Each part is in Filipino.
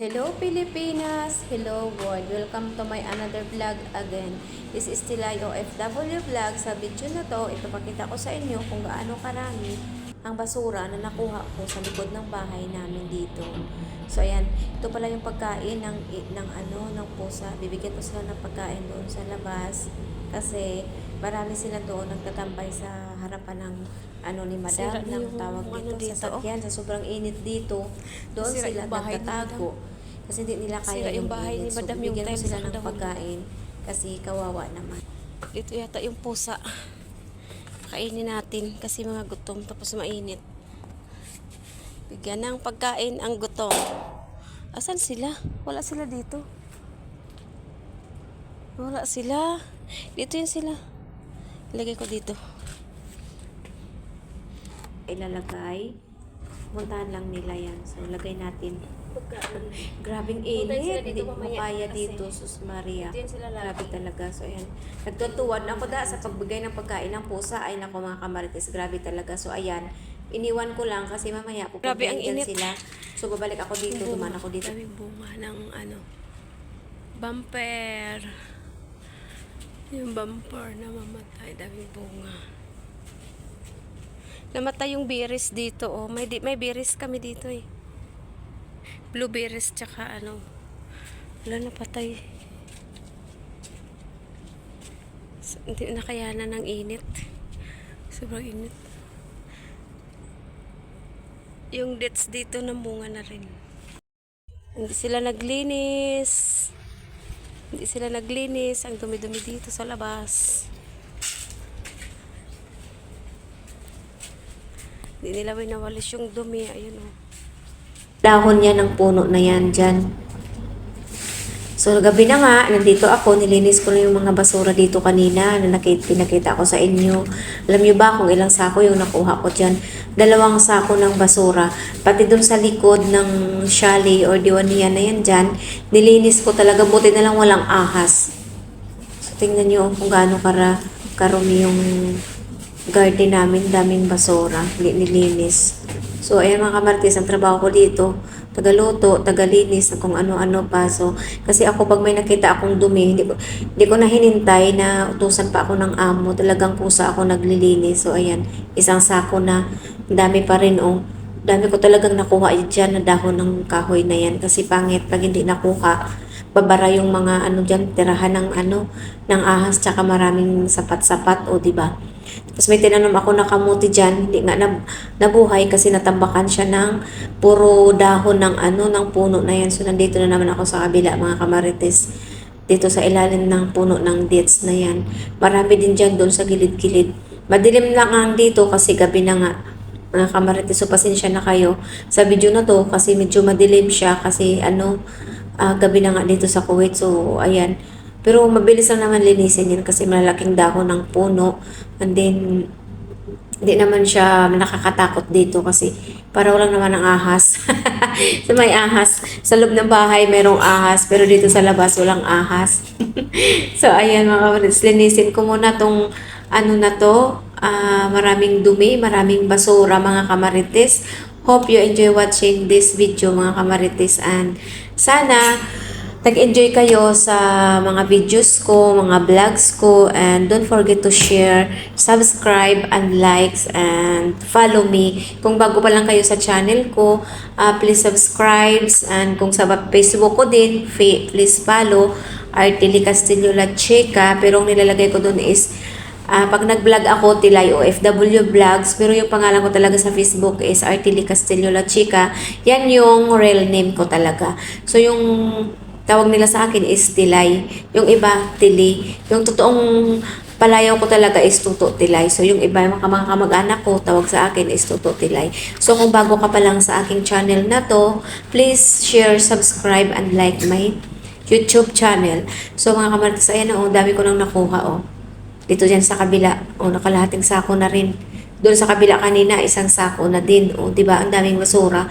Hello Pilipinas! Hello world! Welcome to my another vlog again. This is Tilay OFW vlog. Sa video na to, ipapakita ko sa inyo kung gaano karami ang basura na nakuha ko sa likod ng bahay namin dito. So ayan, ito pala yung pagkain ng, ng ano, ng pusa. Bibigyan ko sila ng pagkain doon sa labas. Kasi marami sila doon nagtatambay sa harapan ng ano ni madam Sira ng yung tawag ano dito, dito, sa sakyan sa sobrang init dito doon Sira sila yung nagtatago kasi hindi nila kaya Sira yung yung bahay init. ni So, Madam, yung bibigyan ko tiles sila ng pagkain kasi kawawa naman. Dito yata yung pusa. Kainin natin kasi mga gutom tapos mainit. Bigyan ng pagkain ang gutom. Asan sila? Wala sila dito. Wala sila. Dito yun sila. Ilagay ko dito. Ilalagay. Puntahan lang nila yan. So, lagay natin. Grabing init. Hindi mapaya dito, Sus Maria. Grabe talaga. So, ayan. Nagtutuwan ako da sa pagbigay ng pagkain ng pusa. Ay, nako mga kamarites. Grabe talaga. So, ayan. Iniwan ko lang kasi mamaya Grabe, ang init. sila. So, babalik ako dito. Duman ako dito. Daming bunga ng ano. Bumper. Yung bumper na mamatay. Daming bunga. Namatay yung berries dito, oh. May, di, may berries kami dito, eh. Blueberries, tsaka ano. Wala na patay. So, hindi na kayanan ng init. Sobrang init. Yung dates dito namunga na rin. Hindi sila naglinis. Hindi sila naglinis. Ang dumi-dumi dito sa labas. Hindi nila winawalis yung dumi. Ayun oh. dahon niya ng puno na yan dyan. So, gabi na nga, nandito ako, nilinis ko na yung mga basura dito kanina na nakita, pinakita ko sa inyo. Alam niyo ba kung ilang sako yung nakuha ko dyan? Dalawang sako ng basura. Pati dun sa likod ng chalet or diwaniya na yan dyan, nilinis ko talaga, buti na lang walang ahas. So, tingnan niyo kung gaano kara, karumi yung garden namin, daming basura, li- nilinis. So, ayan mga kamartis, ang trabaho ko dito, tagaluto, tagalinis, kung ano-ano pa. So, kasi ako pag may nakita akong dumi, hindi ko, hindi ko na hinintay na utusan pa ako ng amo. Talagang kusa ako naglilinis. So, ayan, isang sako na, dami pa rin, oh. Dami ko talagang nakuha dyan na dahon ng kahoy na yan. Kasi pangit pag hindi nakuha, babara yung mga ano dyan, tirahan ng ano, ng ahas, tsaka maraming sapat-sapat, o di ba? Tapos may tinanom ako na kamuti dyan, hindi nga nab- nabuhay kasi natambakan siya ng puro dahon ng ano, ng puno na yan. So nandito na naman ako sa kabila mga kamarites. Dito sa ilalim ng puno ng dates na yan. Marami din dyan doon sa gilid-gilid. Madilim lang ang dito kasi gabi na nga mga kamarites. So pasensya na kayo sa video na to kasi medyo madilim siya kasi ano, ah, gabi na nga dito sa Kuwait. So ayan, pero mabilis lang naman linisin yan kasi malalaking dahon ng puno. And then, hindi naman siya nakakatakot dito kasi para walang naman ang ahas. so may ahas. Sa loob ng bahay merong ahas pero dito sa labas walang ahas. so ayan mga kapatid, linisin ko muna tong ano na to. Ah, maraming dumi, maraming basura mga kamarites. Hope you enjoy watching this video mga kamarites and sana Nag-enjoy kayo sa mga videos ko, mga vlogs ko, and don't forget to share, subscribe, and likes, and follow me. Kung bago pa lang kayo sa channel ko, ah, please subscribe, and kung sa Facebook ko din, please follow, Artili Castillo La Chica, pero ang nilalagay ko doon is Ah, pag nag-vlog ako, Tilay OFW Vlogs, pero yung pangalan ko talaga sa Facebook is Artili Castillo La Chica. Yan yung real name ko talaga. So, yung tawag nila sa akin is Tilay. Yung iba, Tili. Yung totoong palayaw ko talaga is Tuto Tilay. So, yung iba, yung mga kamag-anak ko, tawag sa akin is Tuto Tilay. So, kung bago ka pa lang sa aking channel na to, please share, subscribe, and like my YouTube channel. So, mga kamarites, ayan o, dami ko nang nakuha o. Dito dyan sa kabila, o nakalahating sako na rin. Doon sa kabila kanina, isang sako na din. O, di ba? Ang daming basura.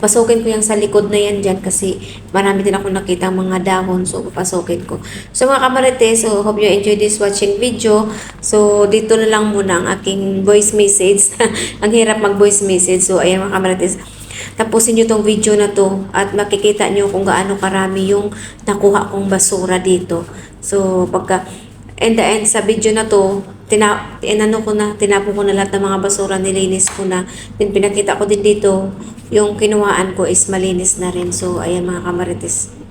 Pasukin ko yung sa likod na yan dyan kasi marami din ako nakita mga dahon. So, papasukin ko. So, mga kamarites, so, hope you enjoy this watching video. So, dito na lang muna ang aking voice message. ang hirap mag-voice message. So, ayan mga kamarites. tapusin nyo tong video na to at makikita nyo kung gaano karami yung nakuha kong basura dito. So, pagka, and the end, sa video na to, tina, inano ko na, tinapon ko na lahat ng mga basura, nilinis ko na. Then, pinakita ko din dito, yung kinuhaan ko is malinis na rin. So, ayan mga kamarites.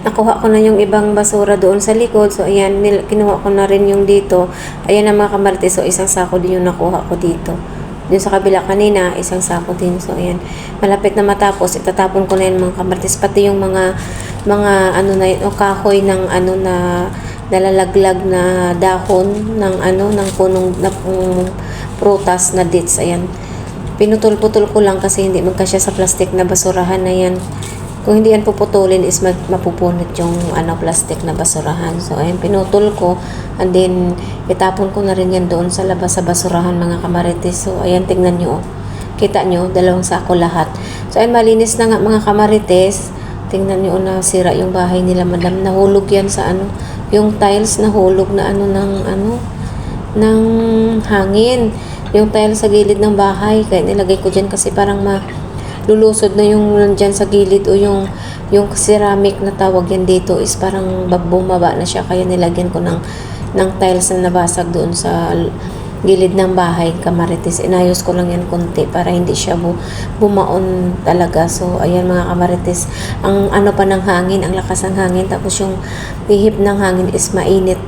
Nakuha ko na yung ibang basura doon sa likod. So, ayan, kinuha ko na rin yung dito. Ayan ang mga kamarites. So, isang sako din yung nakuha ko dito. Yung sa kabila kanina, isang sako din. So, ayan. Malapit na matapos. Itatapon ko na yung mga kamarites. Pati yung mga, mga, ano na yun, o kahoy ng, ano na, nalalaglag na dahon ng, ano, ng punong, na, um, prutas na dates. Ayan. Pinutol-putol ko lang kasi hindi magkasya sa plastic na basurahan na yan. Kung hindi yan puputulin is mag, mapupunot yung ano, plastic na basurahan. So, ayun, pinutol ko. And then, itapon ko na rin yan doon sa labas sa basurahan mga kamarites. So, ayan, tingnan nyo. oh. Kita nyo, dalawang sako lahat. So, ayun, malinis na nga mga kamarites. Tingnan nyo na sira yung bahay nila, madam. Nahulog yan sa ano, yung tiles nahulog na ano ng ano, ng hangin. Yung tile sa gilid ng bahay. Kaya nilagay ko dyan kasi parang ma lulusod na yung nandyan sa gilid o yung yung ceramic na tawag yan dito is parang bumaba na siya. Kaya nilagyan ko ng ng tiles na nabasag doon sa gilid ng bahay kamarites. Inayos ko lang yan konti para hindi siya bu bumaon talaga. So ayan mga kamarites. Ang ano pa ng hangin ang lakas ng hangin. Tapos yung hihip ng hangin is mainit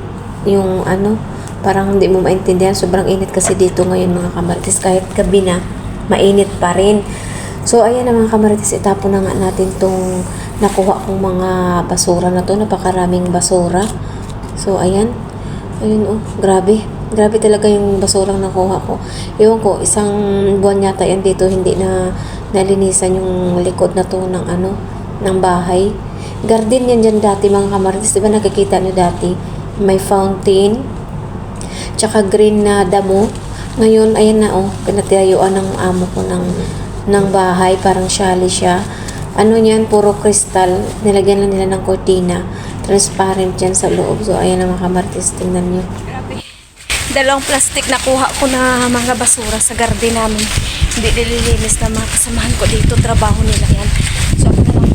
yung ano. Parang hindi mo maintindihan. Sobrang init kasi dito ngayon mga kamarites. Kahit gabi na mainit pa rin So, ayan na mga kamarites, itapon na nga natin tong nakuha kong mga basura na to. Napakaraming basura. So, ayan. Ayun, oh. Grabe. Grabe talaga yung basurang nakuha ko. Ewan ko, isang buwan yata yan dito, hindi na nalinisan yung likod na to ng ano, ng bahay. Garden yan dyan dati mga kamarites. Di ba nakikita nyo dati? May fountain. Tsaka green na damo. Ngayon, ayan na oh, pinatayuan ng amo ko ng, ng bahay. Parang shali siya. Ano niyan, puro kristal. Nilagyan lang nila ng cortina. Transparent yan sa loob. So, ayan ang mga kamartis. Tingnan nyo. Grabe. Dalawang plastic na kuha ko na mga basura sa garden namin. Hindi nililinis na mga kasamahan ko dito. Trabaho nila yan. So ako na.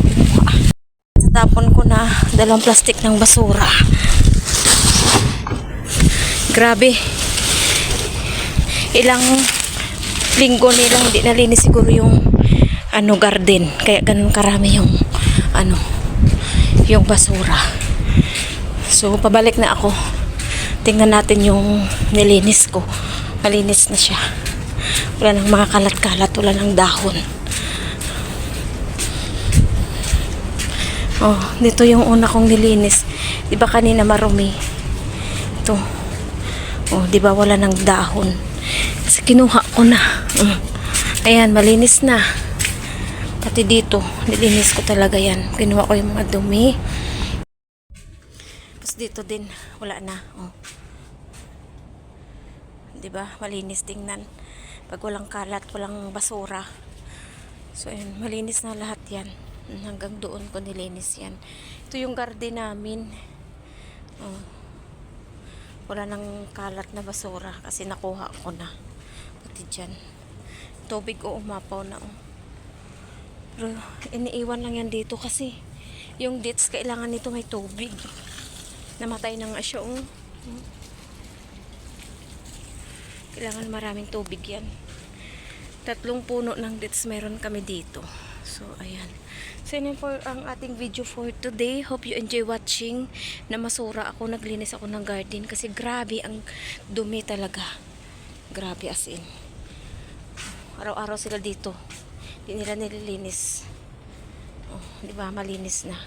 Tatapon ko na dalawang plastic ng basura. Grabe. Ilang linggo nilang hindi nalinis siguro yung ano garden. Kaya ganun karami yung ano yung basura. So, pabalik na ako. Tingnan natin yung nilinis ko. Malinis na siya. Wala nang mga kalat-kalat. Wala nang dahon. Oh, dito yung una kong nilinis. Di ba kanina marumi? Ito. Oh, di ba wala nang dahon? Kasi kinuha ko na. Mm. Ayan, malinis na. Pati dito, nilinis ko talaga yan. Kinuha ko yung mga dumi. Tapos dito din, wala na. Oh. ba? Malinis tingnan. Pag walang kalat, walang basura. So, ayun, malinis na lahat yan. Hanggang doon ko nilinis yan. Ito yung garden namin. Oh. Wala nang kalat na basura kasi nakuha ko na. Dyan. Tubig o umapaw na. Oh. Pero iniiwan lang yan dito kasi yung dates kailangan nito may tubig. Namatay na nga siya. Oh. Hmm. Kailangan maraming tubig yan. Tatlong puno ng dates meron kami dito. So, ayan. So, yun for ang ating video for today. Hope you enjoy watching. Na masura ako, naglinis ako ng garden kasi grabe ang dumi talaga. Grabe as in. Araw-araw sila dito. Hindi nila nililinis. Oh, di ba? Malinis na.